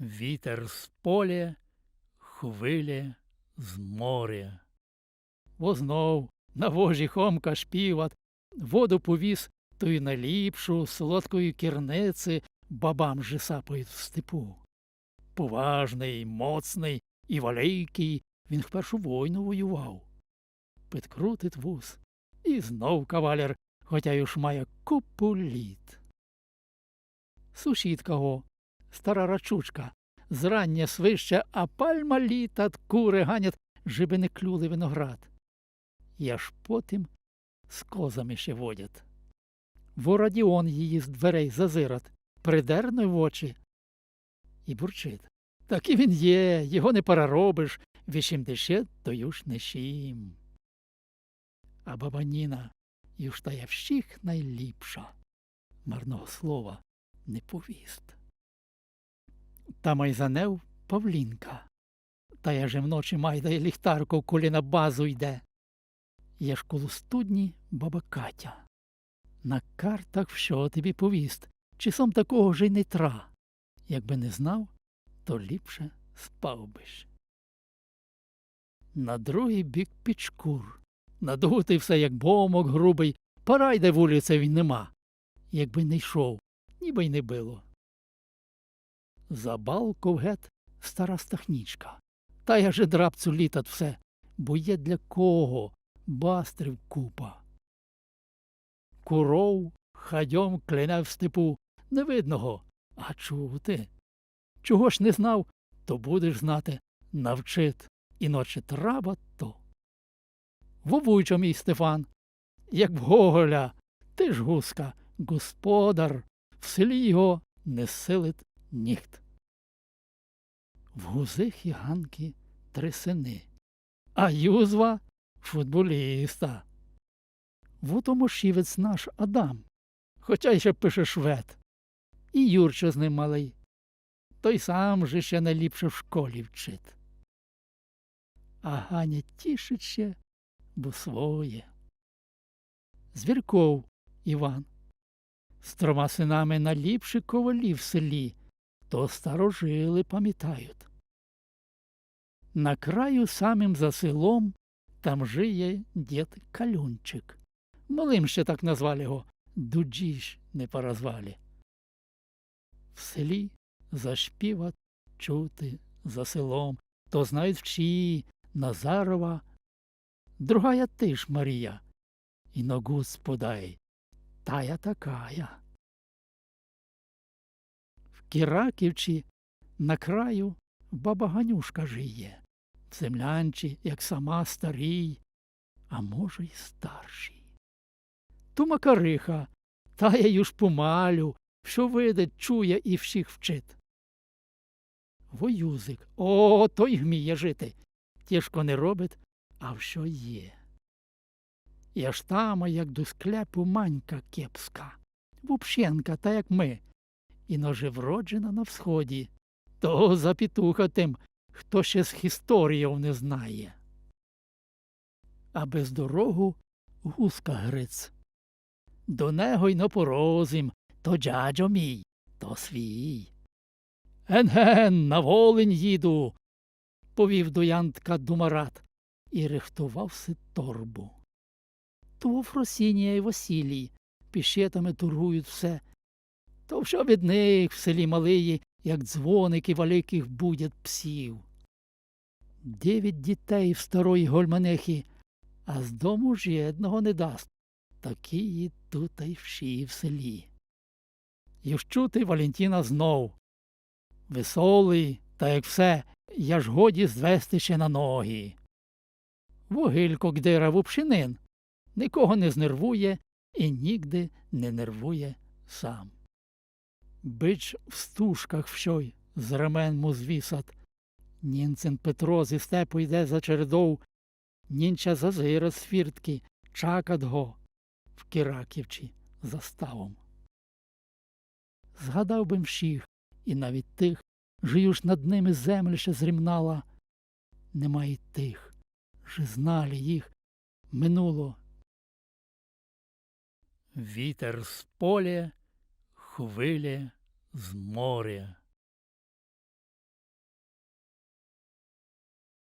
Вітер з поля, хвилі з моря. Вознов на вожі хомка шпіват, воду повіз тую наліпшу солодкої кірниці бабам же сапають в степу. Поважний, моцний і великий, він в першу войну воював. Підкрутить вуз, і знов кавалер, хоча й уж має купу літ. Сусідка го, стара рачучка, зрання свище, а пальма літа кури ганять, жиби не клюли виноград. Я ж потім з козами ще водять. Вородіон її з дверей зазират, придерне в очі і бурчить. Так і він є, його не переробиш, вісімдесят то юж не сім. А баба Ніна юж та я всіх найліпша. Марного слова не повіст. Та майзанев Павлінка. Та я же вночі майдає ліхтарку, коли на базу йде. Я ж коло студні баба Катя. На картах що тобі повіст, чи сам такого ж й не тра. Якби не знав, то ліпше спав би ж. На другий бік пічкур. Надутий все, як бомок грубий, пора йде вулиця він нема. Якби не йшов, ніби й не било. За балков гет стара стахнічка. Та я же драбцю літат все, бо є для кого бастрив купа. Куров хадьом кляне в степу невидного, а чути. Чого ж не знав, то будеш знати, навчит, іноче траба то. Вовуйчо мій Стефан, як в Гоголя, ти ж гуска, господар, в селі його не силить ніхт. В гузих і ганки три сини, а юзва футболіста. Вутомошівець наш Адам, хоча й ще пише швед. І Юрчо з ним малий. Той сам же ще найліпше в школі вчить. А Ганя тішить ще, бо своє. Звірков Іван. З трьома синами наліпші ковалі в селі, то старожили пам'ятають. На краю самим за селом там жиє дід Калюнчик. Малим ще так назвали його, дуджіш не порозвалі. В селі зашпіват чути за селом, то знають вчі Назарова, другая ти ж Марія, і ногу сподай, тая такая. В Кіраківчі на краю баба Ганюшка жиє, в землянчі, як сама старій, а може, й старший. Ту макариха, та я помалю, що видить, чує і всіх вчить. Воюзик, о, той вміє жити. Тяжко не робить, а що є. Я ж тама, як до скляпу манька кепська, вупщенка, та як ми, і ноже вроджена на всході, того запітуха тим, хто ще з історією не знає. А без дорогу гуска гриць. До него й на порозім, то дядьо мій, то свій. Ген-ген, на волинь їду, повів до Янтка думарат і рихтувався торбу. То Фросінія й Василій пішетами торгують все. То що від них в селі малиї, як дзвоники великих будять псів. Дев'ять дітей в старої гольманехи, а з дому жодного не дасть. Такі тут й всі в селі. Ющути Валентіна знов. Веселий, та як все, я ж годі звести ще на ноги. Вугилько гдира вупшинин, нікого не знервує і нігде не нервує сам. Бич в стужках вщой з ремен му звісат. Нінцин Петро зі степу йде за чередов, нінча зазира з фіртки, чакат го в Кіраківчі заставом. Згадав би всіх, і навіть тих, жию ж над ними земля ще зрімнала. Немає тих, же знали їх минуло. Вітер з поля, хвиля з моря.